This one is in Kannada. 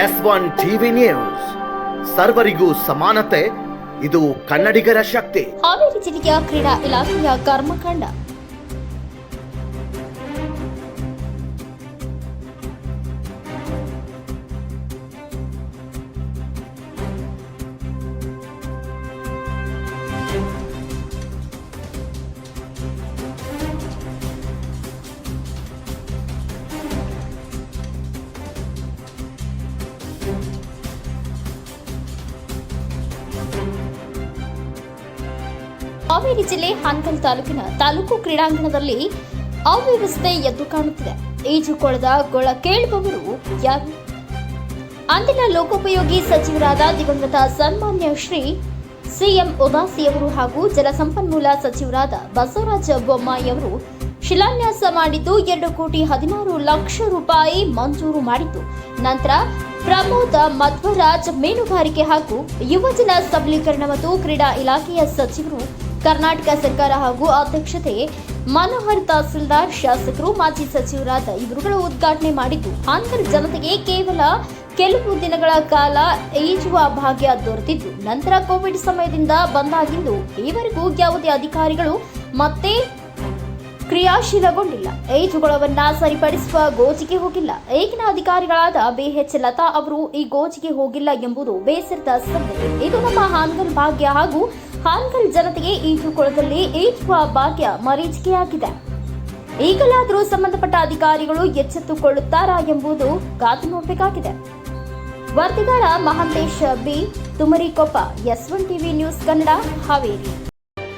S one TV news. ಸರ್ವರಿಗೂ ಸಮಾನತೆ ಇದು ಕನ್ನಡಿಗರ ಶಕ್ತಿ. ಹಾವೇರಿ ಜಿಲ್ಲೆಯ ಕ್ರೀಡಾ ಇಲಾಖೆಯ ಕರ್ಮಕಾಂಡ. ಹಾವೇರಿ ಜಿಲ್ಲೆ ಹಾನಗಲ್ ತಾಲೂಕಿನ ತಾಲೂಕು ಕ್ರೀಡಾಂಗಣದಲ್ಲಿ ಅವ್ಯವಸ್ಥೆ ಎದ್ದು ಕಾಣುತ್ತಿದೆ. ಈಜುಕೊಳದ ಗೊಳ ಕೇಳುವವರು ಯಾರು? ಅಂದಿನ ಲೋಕೋಪಯೋಗಿ ಸಚಿವರಾದ ದಿವಂಗತ ಸನ್ಮಾನ್ಯ ಶ್ರೀ ಸಿಎಂ ಉದಾಸಿಯವರು ಹಾಗೂ ಜಲಸಂಪನ್ಮೂಲ ಸಚಿವರಾದ ಬಸವರಾಜ ಬೊಮ್ಮಾಯಿಯವರು ಶಿಲಾನ್ಯಾಸ ಮಾಡಿದ್ದು ಎರಡು ಕೋಟಿ ಹದಿನಾರು ಲಕ್ಷ ರೂಪಾಯಿ ಮಂಜೂರು ಮಾಡಿದ್ದು. ನಂತರ ಪ್ರಮೋದ ಮಧ್ವರಾಜ್ ಮೀನುಗಾರಿಕೆ ಹಾಗೂ ಯುವಜನ ಸಬಲೀಕರಣ ಮತ್ತು ಕ್ರೀಡಾ ಇಲಾಖೆಯ ಸಚಿವರು ಕರ್ನಾಟಕ ಸರ್ಕಾರ ಹಾಗೂ ಅಧ್ಯಕ್ಷತೆ ಮನೋಹರ್ ತಹಸೀಲ್ದಾರ್, ಶಾಸಕರು, ಮಾಜಿ ಸಚಿವರಾದ ಇವರುಗಳು ಉದ್ಘಾಟನೆ ಮಾಡಿದ್ದು. ಜನತೆಗೆ ಕೇವಲ ಕೆಲವು ದಿನಗಳ ಕಾಲ ಈಜುವ ಭಾಗ್ಯ ದೊರೆತಿದ್ದು. ನಂತರ ಕೋವಿಡ್ ಸಮಯದಿಂದ ಬಂದಾಗಿದ್ದು ಈವರೆಗೂ ಯಾವುದೇ ಅಧಿಕಾರಿಗಳು ಮತ್ತೆ ಕ್ರಿಯಾಶೀಲಗೊಂಡಿಲ್ಲ. ಈಜುಗೊಳವನ್ನ ಸರಿಪಡಿಸುವ ಗೋಜಿಗೆ ಹೋಗಿಲ್ಲ. ಈಗಿನ ಅಧಿಕಾರಿಗಳಾದ ಬಿಎಚ್ ಲತಾ ಅವರು ಈ ಗೋಜಿಗೆ ಹೋಗಿಲ್ಲ ಎಂಬುದು ಬೇಸರದ ಸಂಗತಿ. ಇದು ನಮ್ಮ ಹಾನಗಲ್ ಭಾಗ್ಯ ಹಾಗೂ ಹಾನಗಲ್ ಜನತೆಗೆ ಈಜುಕೊಳದಲ್ಲಿ ಈಜುವ ಭಾಗ್ಯ ಮರೀಚಿಕೆಯಾಗಿದೆ. ಈಗಲಾದರೂ ಸಂಬಂಧಪಟ್ಟ ಅಧಿಕಾರಿಗಳು ಎಚ್ಚೆತ್ತುಕೊಳ್ಳುತ್ತಾರಾ ಎಂಬುದು ಕಾದು ನೋಡಬೇಕಾಗಿದೆ. ವರದಿಗಾರ Mahantesh B. Tumarikoppa S one TV news Kannada Haveri.